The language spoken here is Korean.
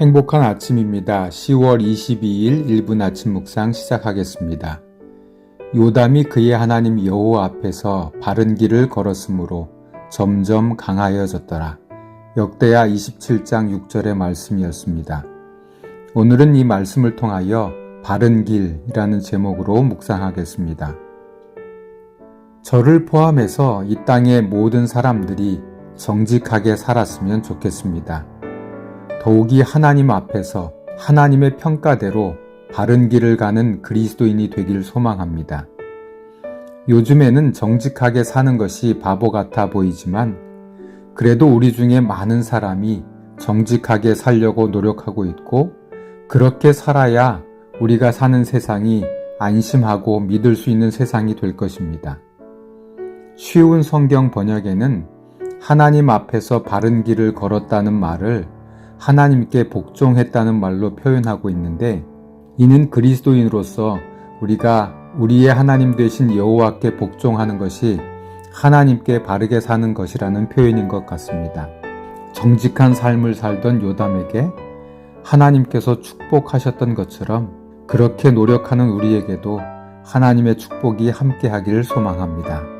행복한 아침입니다. 10월 22일 1분 아침 묵상 시작하겠습니다. 요담이 그의 하나님 여호와 앞에서 바른 길을 걸었으므로 점점 강하여졌더라. 역대야 27장 6절의 말씀이었습니다. 오늘은 이 말씀을 통하여 바른 길이라는 제목으로 묵상하겠습니다. 저를 포함해서 이 땅의 모든 사람들이 정직하게 살았으면 좋겠습니다. 더욱이 하나님 앞에서 하나님의 평가대로 바른 길을 가는 그리스도인이 되길 소망합니다. 요즘에는 정직하게 사는 것이 바보 같아 보이지만 그래도 우리 중에 많은 사람이 정직하게 살려고 노력하고 있고 그렇게 살아야 우리가 사는 세상이 안심하고 믿을 수 있는 세상이 될 것입니다. 쉬운 성경 번역에는 하나님 앞에서 바른 길을 걸었다는 말을 하나님께 복종했다는 말로 표현하고 있는데 이는 그리스도인으로서 우리가 우리의 하나님 되신 여호와께 복종하는 것이 하나님께 바르게 사는 것이라는 표현인 것 같습니다. 정직한 삶을 살던 요담에게 하나님께서 축복하셨던 것처럼 그렇게 노력하는 우리에게도 하나님의 축복이 함께 하기를 소망합니다.